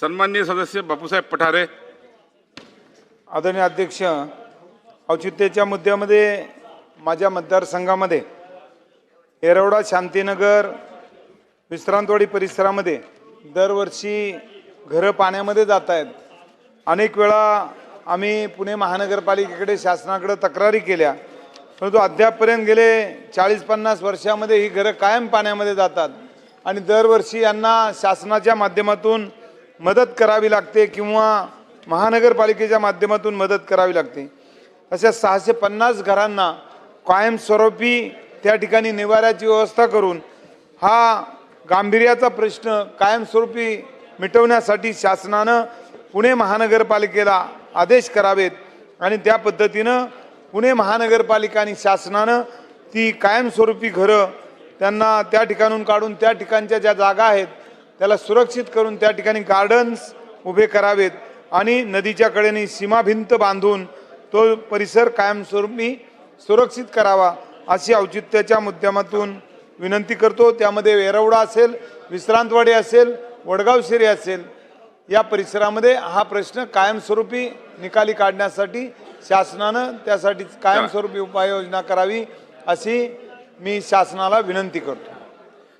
सन्माननीय सदस्य बापूसाहेब पठारे. आदरणीय अध्यक्ष औचित्याच्या मुद्द्यामध्ये माझ्या मतदारसंघामध्ये येरवडा शांतीनगर विश्रांतवाडी परिसरामध्ये दरवर्षी घरं पाण्यामध्ये जात आहेत. अनेक वेळा आम्ही पुणे महानगरपालिकेकडे शासनाकडे तक्रारी केल्या. परंतु अद्यापपर्यंत गेले चाळीस पन्नास वर्षामध्ये ही घरं कायम पाण्यामध्ये जातात. आणि दरवर्षी यांना शासनाच्या माध्यमातून मदत करावी लागते किंवा महानगरपालिकेच्या माध्यमातून मदत करावी लागते. अशा सहाशे पन्नास घरांना कायमस्वरूपी त्या ठिकाणी निवाऱ्याची व्यवस्था करून हा गांभीर्याचा प्रश्न कायमस्वरूपी मिटवण्यासाठी शासनानं पुणे महानगरपालिकेला आदेश करावेत आणि त्या पद्धतीनं पुणे महानगरपालिका आणि शासनानं ती कायमस्वरूपी घरं त्यांना त्या ठिकाणून काढून त्या ठिकाणच्या ज्या जागा आहेत त्याला सुरक्षित करून त्या ठिकाणी गार्डन्स उभे करावेत आणि नदीच्या कडेने सीमाभिंत बांधून तो परिसर कायमस्वरूपी सुरक्षित करावा अशी औचित्याच्या मुद्द्यामातून विनंती करतो. त्यामध्ये वेरवडा असेल विश्रांतवाडी असेल वडगाव शिरी असेल या परिसरामध्ये हा प्रश्न कायमस्वरूपी निकाली काढण्यासाठी शासनानं त्यासाठी कायमस्वरूपी उपाययोजना करावी अशी मी शासनाला विनंती करतो.